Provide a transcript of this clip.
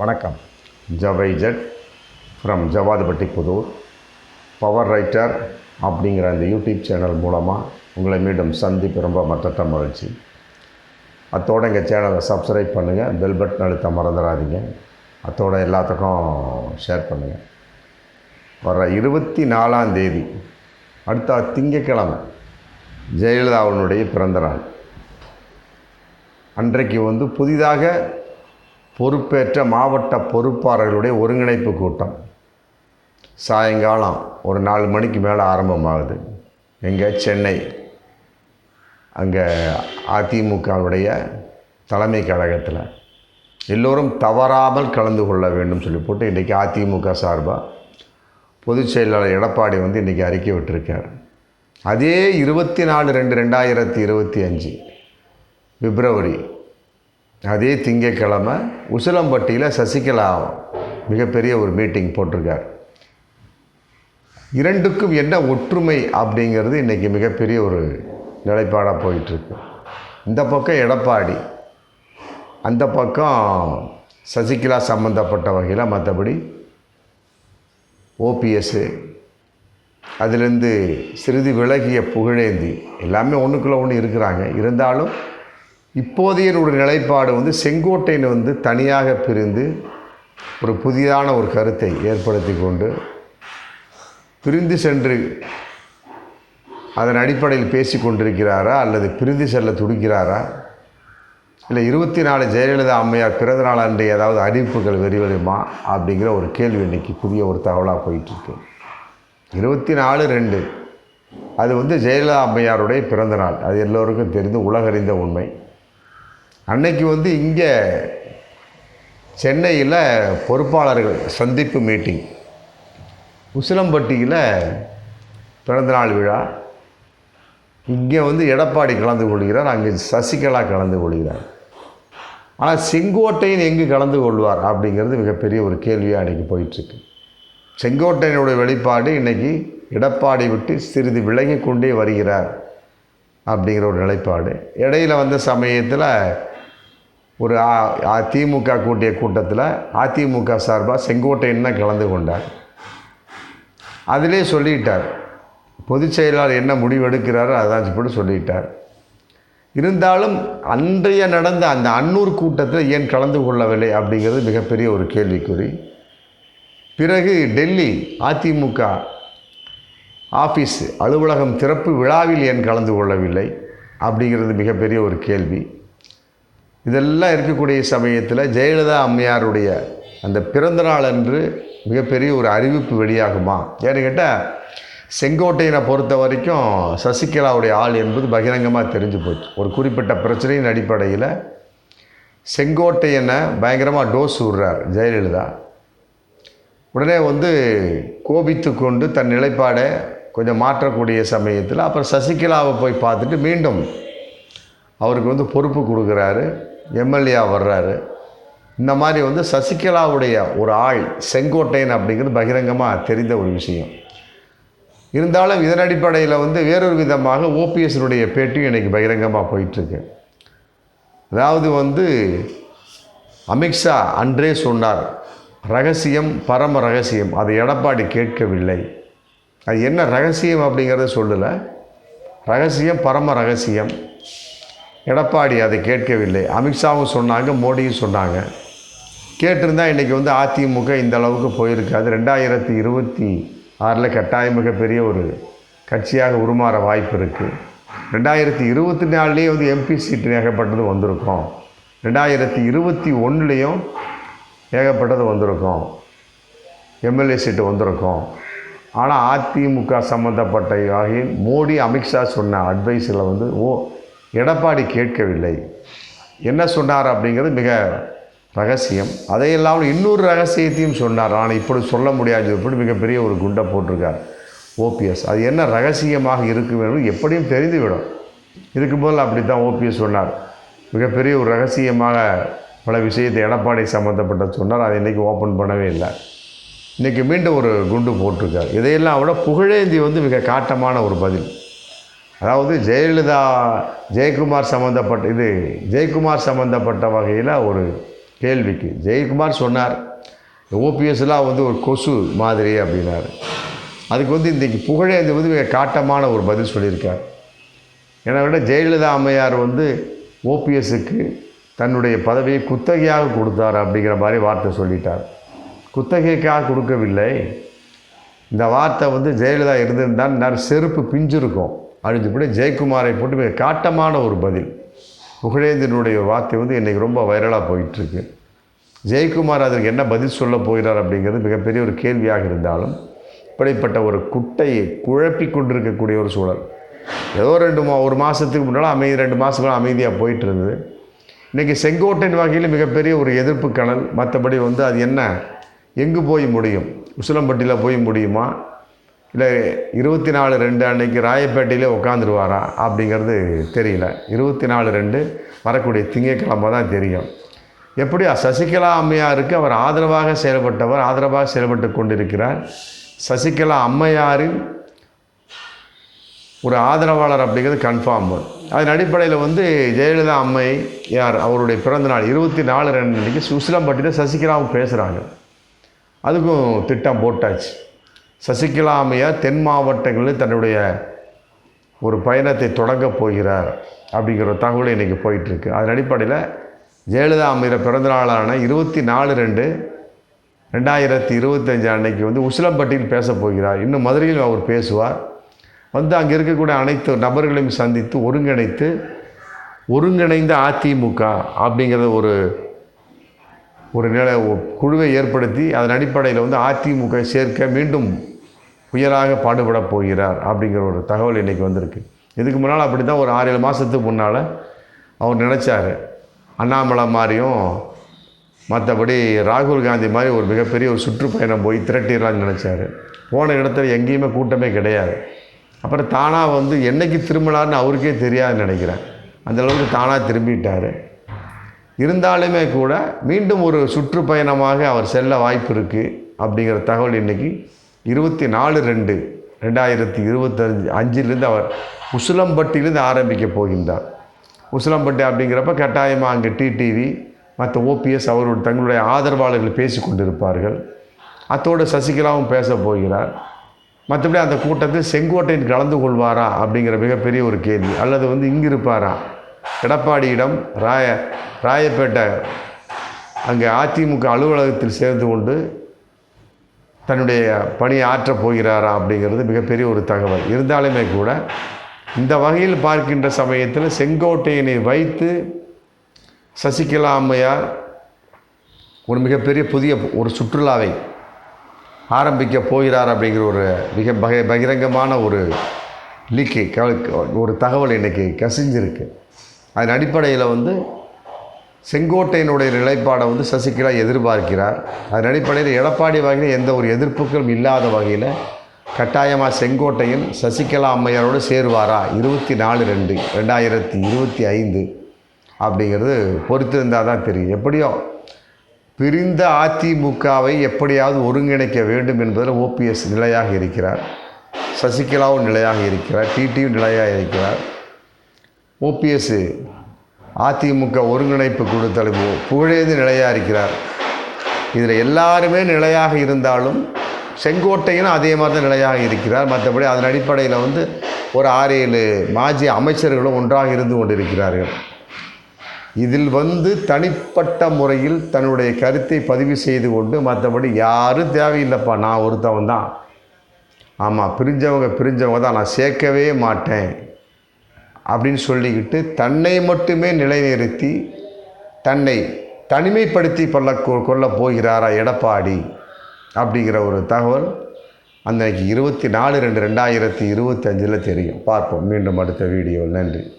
வணக்கம். ஜவைஜட் from Javathupatti Puthur. Power writer அப்படிங்கிற அந்த யூடியூப் சேனல் மூலமாக உங்களை மீண்டும் சந்திப்பு ரொம்ப மற்ற மகிழ்ச்சி. அத்தோட எங்கள் சேனலை சப்ஸ்கிரைப் பண்ணுங்கள் பெல் பட்டன் அழுத்த மறந்துடாதீங்க. அத்தோட எல்லாத்துக்கும் ஷேர் பண்ணுங்கள் வர இருபத்தி நாலாம் தேதி அடுத்த திங்கக்கிழமை ஜெயலலிதாவினுடைய பிறந்தநாள் அன்றைக்கு வந்து புதிதாக பொறுப்பேற்ற மாவட்ட பொறுப்பாளர்களுடைய ஒருங்கிணைப்பு கூட்டம். சாயங்காலம் ஒரு நாலு மணிக்கு மேலே ஆரம்பமாகுது. எங்கே சென்னை அங்கே அதிமுகவுடைய தலைமை கழகத்தில். எல்லோரும் தவறாமல் கலந்து கொள்ள வேண்டும் சொல்லி போட்டு இன்றைக்கி அதிமுக சார்பாக பொதுச் செயலாளர் எடப்பாடி வந்து இன்றைக்கி அறிக்கை விட்டுருக்கார். அதே இருபத்தி நாலு ரெண்டு ரெண்டாயிரத்தி இருபத்தி அஞ்சு பிப்ரவரி அதே திங்கக்கிழமை உசிலம்பட்டியில் சசிகலா மிகப்பெரிய ஒரு மீட்டிங் போட்டிருக்கார். இரண்டுக்கும் என்ன ஒற்றுமை அப்படிங்கிறது இன்றைக்கி மிகப்பெரிய ஒரு நிலைப்பாடாக போயிட்டுருக்கு. இந்த பக்கம் எடப்பாடி அந்த பக்கம் சசிகலா சம்மந்தப்பட்ட வகையில் மற்றபடி ஓபிஎஸ்ஸு அதுலேருந்து சிறிது விலகிய புகழேந்தி எல்லாமே ஒன்றுக்குள்ளே ஒன்று இருக்கிறாங்க. இருந்தாலும் இப்போதைய நிலைப்பாடு வந்து செங்கோட்டையின் வந்து தனியாக பிரிந்து ஒரு புதிதான ஒரு கருத்தை ஏற்படுத்தி கொண்டு பிரிந்து சென்று அதன் அடிப்படையில் பேசி கொண்டிருக்கிறாரா அல்லது பிரிந்து செல்ல துடிக்கிறாரா? இல்லை இருபத்தி நாலு ஜெயலலிதா அம்மையார் பிறந்த நாள் அன்று ஏதாவது அறிவிப்புகள் வெளிவருமா அப்படிங்கிற ஒரு கேள்வி இன்றைக்கி புதிய ஒரு தகவலாக போயிட்டுருக்கு. இருபத்தி நாலு ரெண்டு அது வந்து ஜெயலலிதா அம்மையாருடைய பிறந்த நாள். அது எல்லோருக்கும் தெரிந்து உலகறிந்த உண்மை. அன்னைக்கு வந்து இங்கே சென்னையில் பொறுப்பாளர்கள் சந்திப்பு மீட்டிங் உசிலம்பட்டியில் பிறந்தநாள் விழா. இங்கே வந்து எடப்பாடி கலந்து கொள்கிறார் அங்கே சசிகலா கலந்து கொள்கிறார். ஆனால் செங்கோட்டையன் எங்கு கலந்து கொள்வார் அப்படிங்கிறது மிகப்பெரிய ஒரு கேள்வியாக அன்றைக்கி போயிட்டுருக்கு. செங்கோட்டையனுடைய வெளிப்பாடு இன்றைக்கி எடப்பாடி விட்டு சிறிது விலகி கொண்டே வருகிறார் அப்படிங்கிற ஒரு நிலைப்பாடு. இடையில் வந்த சமயத்தில் ஒரு திமுக கூட்டிய கூட்டத்தில் அதிமுக சார்பாக செங்கோட்டையன் தான் கலந்து கொண்டார். அதிலே சொல்லிட்டார். பொதுச் செயலாளர் என்ன முடிவெடுக்கிறாரோ அதான் போட்டு சொல்லிட்டார். இருந்தாலும் அன்றைய நடந்த அந்த அன்னூர் கூட்டத்தில் ஏன் கலந்து கொள்ளவில்லை அப்படிங்கிறது மிகப்பெரிய ஒரு கேள்விக்குறி. பிறகு டெல்லி அதிமுக ஆஃபீஸ் அலுவலகம் திறப்பு விழாவில் ஏன் கலந்து கொள்ளவில்லை அப்படிங்கிறது மிகப்பெரிய ஒரு கேள்வி. இதெல்லாம் இருக்கக்கூடிய சமயத்தில் ஜெயலலிதா அம்மையாருடைய அந்த பிறந்தநாள் அன்று மிகப்பெரிய ஒரு அறிவிப்பு வெளியாகுமா? ஏன்னு கேட்டால் செங்கோட்டையனை பொறுத்த வரைக்கும் சசிகலாவுடைய ஆள் என்பது பகிரங்கமாக தெரிஞ்சு போச்சு. ஒரு குறிப்பிட்ட பிரச்சனையின் அடிப்படையில் செங்கோட்டையனை பயங்கரமாக டோஸ் விடுறார் ஜெயலலிதா. உடனே வந்து கோபித்து கொண்டு தன் நிலைப்பாடை கொஞ்சம் மாற்றக்கூடிய சமயத்தில் அப்புறம் சசிகலாவை போய் பார்த்துட்டு மீண்டும் அவருக்கு வந்து பொறுப்பு கொடுக்குறாரு. எம்எல்ஏ வர்றாரு. இந்த மாதிரி வந்து சசிகலாவுடைய ஒரு ஆள் செங்கோட்டையன் அப்படிங்கிறது பகிரங்கமாக தெரிந்த ஒரு விஷயம். இருந்தாலும் இதன் அடிப்படையில் வந்து வேறொரு விதமாக ஓபிஎஸ்னுடைய பேட்டியும் இன்றைக்கி பகிரங்கமாக போயிட்டுருக்கு. அதாவது வந்து அமித்ஷா அன்றே சொன்னார் ரகசியம் பரம ரகசியம் அதை எடப்பாடி கேட்கவில்லை. அது என்ன ரகசியம் அப்படிங்கிறத சொல்லலை. ரகசியம் பரம ரகசியம். எடப்பாடி அதை கேட்கவில்லை. அமித்ஷாவும் சொன்னாங்க மோடியும் சொன்னாங்க. கேட்டிருந்தால் இன்றைக்கி வந்து அதிமுக இந்த அளவுக்கு போயிருக்காது. ரெண்டாயிரத்தி இருபத்தி ஆறில் கட்டாயம் மிகப்பெரிய ஒரு கட்சியாக உருமாற வாய்ப்பு இருக்குது ரெண்டாயிரத்தி இருபத்தி நாலுலேயே வந்து எம்பி சீட்டு ஏகப்பட்டது வந்திருக்கும். ரெண்டாயிரத்தி இருபத்தி ஒன்றுலேயும் ஏகப்பட்டது வந்திருக்கும். எம்எல்ஏ சீட்டு வந்திருக்கும். ஆனால் அதிமுக சம்மந்தப்பட்ட ஆகிய மோடி அமித்ஷா சொன்ன அட்வைஸில் வந்து ஓ எடப்பாடி கேட்கவில்லை. என்ன சொன்னார் அப்படிங்கிறது மிக ரகசியம். அதையெல்லாம் இன்னொரு ரகசியத்தையும் சொன்னார். ஆனால் இப்படி சொல்ல முடியாது இப்படி மிகப்பெரிய ஒரு குண்டை போட்டிருக்கார் ஓபிஎஸ். அது என்ன ரகசியமாக இருக்கும் என்று எப்படியும் தெரிந்துவிடும். இருக்கும்போது அப்படி தான் ஓபிஎஸ் சொன்னார். மிகப்பெரிய ஒரு ரகசியமாக பல விஷயத்தை எடப்பாடி சம்மந்தப்பட்ட சொன்னார். அதை இன்றைக்கி ஓப்பன் பண்ணவே இல்லை. இன்றைக்கி மீண்டும் ஒரு குண்டு போட்டிருக்கார். இதையெல்லாம் விட புகழேந்தி வந்து மிக காட்டமான ஒரு பதில். அதாவது ஜெயலலிதா ஜெயக்குமார் சம்மந்தப்பட்ட இது ஜெயக்குமார் சம்மந்தப்பட்ட வகையில் ஒரு கேள்விக்கு. ஜெயக்குமார் சொன்னார் ஓபிஎஸ்லாம் வந்து ஒரு கொசு மாதிரி அப்படின்னாரு. அதுக்கு வந்து இன்றைக்கி புகழேந்தி வந்து மிக காட்டமான ஒரு பதில் சொல்லியிருக்கார். என்னை விட ஜெயலலிதா அம்மையார் வந்து ஓபிஎஸ்க்கு தன்னுடைய பதவியை குத்தகையாக கொடுத்தார் அப்படிங்கிற மாதிரி வார்த்தை சொல்லிட்டார். குத்தகைக்காக கொடுக்கவில்லை. இந்த வார்த்தை வந்து ஜெயலலிதா இருந்திருந்தால் நர் செருப்பு பிஞ்சிருக்கும். அழிஞ்சுபடி ஜெயக்குமாரை போட்டு மிக காட்டமான ஒரு பதில். புகழேந்தினுடைய வார்த்தை வந்து இன்றைக்கி ரொம்ப வைரலாக போயிட்டுருக்கு. ஜெயக்குமார் அதற்கு என்ன பதில் சொல்ல போகிறார் அப்படிங்கிறது மிகப்பெரிய ஒரு கேள்வியாக இருந்தாலும் இப்படிப்பட்ட ஒரு குட்டையை குழப்பி கொண்டிருக்கக்கூடிய ஒரு சூழல். ஏதோ ரெண்டு மா ஒரு மாதத்துக்கு முன்னால் அமைதி ரெண்டு மாதத்துக்குள்ள அமைதியாக போயிட்டு இருந்தது இன்றைக்கி செங்கோட்டையின் வகையில் மிகப்பெரிய ஒரு எதிர்ப்பு கணல் மற்றபடி வந்து அது என்ன? எங்கு போய் முடியும்? உசிலம்பட்டியில் போய் முடியுமா? இல்லை இருபத்தி நாலு ரெண்டு அன்னைக்கு ராயப்பேட்டையிலே உட்காந்துருவாரா அப்படிங்கிறது தெரியல. இருபத்தி நாலு ரெண்டு வரக்கூடிய திங்கட்கிழமை தான் தெரியும். எப்படி சசிகலா அம்மையாருக்கு அவர் ஆதரவாக செயல்பட்டவர் ஆதரவாக செயல்பட்டு கொண்டிருக்கிறார். சசிகலா அம்மையாரின் ஒரு ஆதரவாளர் அப்படிங்கிறது கன்ஃபார்ம் அதன் அடிப்படையில் வந்து ஜெயலலிதா அம்மை யார் அவருடைய பிறந்தநாள் இருபத்தி நாலு ரெண்டு அன்றைக்கி சுசிலம்பட்டியில் சசிகலாவும் பேசுகிறாங்க அதுக்கும் திட்டம் போட்டாச்சு. சசிகலா தென் மாவட்டங்களில் தன்னுடைய ஒரு பயணத்தை தொடங்கப் போகிறார் அப்படிங்கிற ஒரு தகவல் இன்றைக்கி போயிட்டுருக்கு. அதன் அடிப்படையில் ஜெயலலிதா அம்மையிற பிறந்த நாளான இருபத்தி நாலு ரெண்டு ரெண்டாயிரத்தி இருபத்தஞ்சு அன்னைக்கு வந்து உசிலம்பட்டியில் பேசப் போகிறார். இன்னும் மதுரையில் அவர் பேசுவார். வந்து அங்கே இருக்கக்கூடிய அனைத்து நபர்களையும் சந்தித்து ஒருங்கிணைத்து ஒருங்கிணைந்த அதிமுக அப்படிங்கிறத ஒரு ஒரு நில குழுவை ஏற்படுத்தி அதன் அடிப்படையில் வந்து அதிமுக சேர்க்க மீண்டும் உயராக பாடுபட போகிறார் அப்படிங்கிற ஒரு தகவல் இன்றைக்கி வந்திருக்கு. இதுக்கு முன்னால் அப்படி தான் ஒரு ஆறு ஏழு மாதத்துக்கு முன்னால் அவர் நினச்சார். அண்ணாமலை மாதிரியும் மற்றபடி ராகுல் காந்தி மாதிரி ஒரு மிகப்பெரிய ஒரு சுற்றுப்பயணம் போய் திரட்டிடலாம்னு நினச்சாரு. போன இடத்துல எங்கேயுமே கூட்டமே கிடையாது. அப்புறம் தானாக வந்து என்னைக்கு திரும்பலான்னு அவருக்கே தெரியாதுன்னு நினைக்கிறேன். அந்தளவுக்கு தானாக திரும்பிட்டார். இருந்தாலுமே கூட மீண்டும் ஒரு சுற்றுப்பயணமாக அவர் செல்ல வாய்ப்பு இருக்குது அப்படிங்கிற தகவல் இன்றைக்கி இருபத்தி நாலு ரெண்டு ரெண்டாயிரத்தி இருபத்தஞ்சு அஞ்சிலிருந்து அவர் உசிலம்பட்டியிலேருந்து ஆரம்பிக்க போகின்றார். உசிலம்பட்டி அப்படிங்கிறப்ப கட்டாயமாக அங்கே டிடிவி மற்ற ஓபிஎஸ் அவருடைய தங்களுடைய ஆதரவாளர்கள் பேசி கொண்டிருப்பார்கள். அத்தோடு சசிகலாவும் பேச போகிறார். மற்றபடி அந்த கூட்டத்தில் செங்கோட்டையின் கலந்து கொள்வாரா அப்படிங்கிற மிகப்பெரிய ஒரு கேள்வி. அல்லது வந்து இங்கே இருப்பாரா எடப்பாடியிடம் ராய ராயப்பேட்டை அங்கே அதிமுக அலுவலகத்தில் சேர்ந்து கொண்டு தன்னுடைய பணியை ஆற்றப் போகிறாரா அப்படிங்கிறது மிகப்பெரிய ஒரு தகவல். இருந்தாலுமே கூட இந்த வகையில் பார்க்கின்ற சமயத்தில் செங்கோட்டையனை வைத்து சசிகலா அம்மையார் ஒரு மிகப்பெரிய புதிய ஒரு சுற்றுலாவை ஆரம்பிக்க போகிறார் அப்படிங்கிற ஒரு மிக பக பகிரங்கமான ஒரு லீக்கு ஒரு தகவல் இன்றைக்கி கசிஞ்சிருக்கு. அதன் அடிப்படையில் வந்து செங்கோட்டையினுடைய நிலைப்பாடை வந்து சசிகலா எதிர்பார்க்கிறார். அதன் அடிப்படையில் எடப்பாடி வகையில் எந்த ஒரு எதிர்ப்புகளும் இல்லாத வகையில் கட்டாயமாக செங்கோட்டையன் சசிகலா அம்மையாரோடு சேருவாரா? இருபத்தி நாலு ரெண்டு ரெண்டாயிரத்தி இருபத்தி ஐந்து அப்படிங்கிறது பொறுத்திருந்தால் தான் தெரியும். எப்படியோ பிரிந்த அதிமுகவை எப்படியாவது ஒருங்கிணைக்க வேண்டும் என்பதில் ஓபிஎஸ் நிலையாக இருக்கிறார். சசிகலாவும் நிலையாக இருக்கிறார். டிடியும் நிலையாக இருக்கிறார். ஓபிஎஸ் அதிமுக ஒருங்கிணைப்பு குழு தலைவர் புகழேந்து நிலையாக இருக்கிறார். இதில் எல்லாருமே நிலையாக இருந்தாலும் செங்கோட்டையினும் அதே மாதிரி தான் நிலையாக இருக்கிறார். மற்றபடி அதன் அடிப்படையில் வந்து ஒரு ஆறு ஏழு மாஜி அமைச்சர்களும் ஒன்றாக இருந்து கொண்டிருக்கிறார்கள். இதில் வந்து தனிப்பட்ட முறையில் தன்னுடைய கருத்தை பதிவு செய்து கொண்டு மற்றபடி யாரும் தேவையில்லைப்பா நான் ஒருத்தவன் தான் ஆமாம் பிரிஞ்சவங்க பிரிஞ்சவங்க தான். நான் சேர்க்கவே மாட்டேன். அப்படின்னு சொல்லிக்கிட்டு தன்னை மட்டுமே நிலைநிறுத்தி தன்னை தனிமைப்படுத்தி கொள்ள கொள்ள போகிறாரா எடப்பாடி அப்படிங்கிற ஒரு தகவல் அன்றைக்கு இருபத்தி நாலு ரெண்டு ரெண்டாயிரத்தி இருபத்தஞ்சில் தெரியும். பார்ப்போம். மீண்டும் அடுத்த வீடியோ நன்றி.